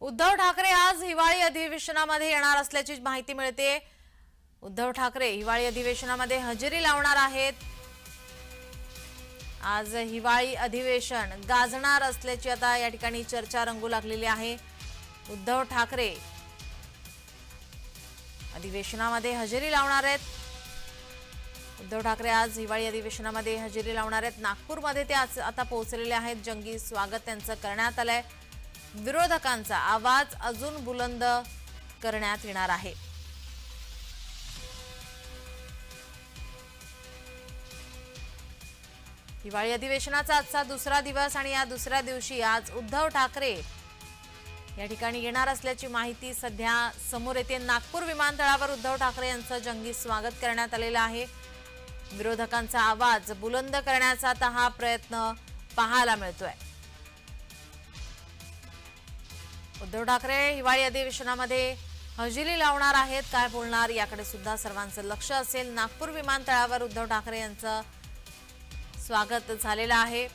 उद्धव ठाकरे आज हिवाळी अधिवेशनामध्ये येणार असल्याची माहिती मिळते. उद्धव ठाकरे हिवाळी अधिवेशनामध्ये हजेरी लावणार आहेत. आज हिवाळी अधिवेशन गाजणार असल्याची आता या ठिकाणी चर्चा रंगू लागलेली आहे. उद्धव ठाकरे अधिवेशनामध्ये हजेरी लावणार आहेत. उद्धव ठाकरे आज हिवाळी अधिवेशनामध्ये हजेरी लावणार आहेत. नागपूरमध्ये ते आज आता पोहोचलेले आहेत. जंगी स्वागत त्यांचं करण्यात आलंय. विरोधकांचा आवाज अजून बुलंद करण्यात येणार आहे. हिवाळी अधिवेशनाचा आजचा दुसरा दिवस आणि या दुसऱ्या दिवशी आज उद्धव ठाकरे या ठिकाणी येणार असल्याची माहिती सध्या समोर येते. नागपूर विमानतळावर उद्धव ठाकरे यांचं जंगी स्वागत करण्यात आलेलं आहे. विरोधकांचा आवाज बुलंद करण्याचा आता हा प्रयत्न पाहायला मिळतोय. उद्धव ठाकरे हिवाळी अधिवेशनामध्ये हजेरी लावणार आहेत. काय बोलणार? याकडे सुद्धा सर्वांचं लक्ष असेल. नागपूर विमानतळावर उद्धव ठाकरे यांचं स्वागत झालेलं आहे.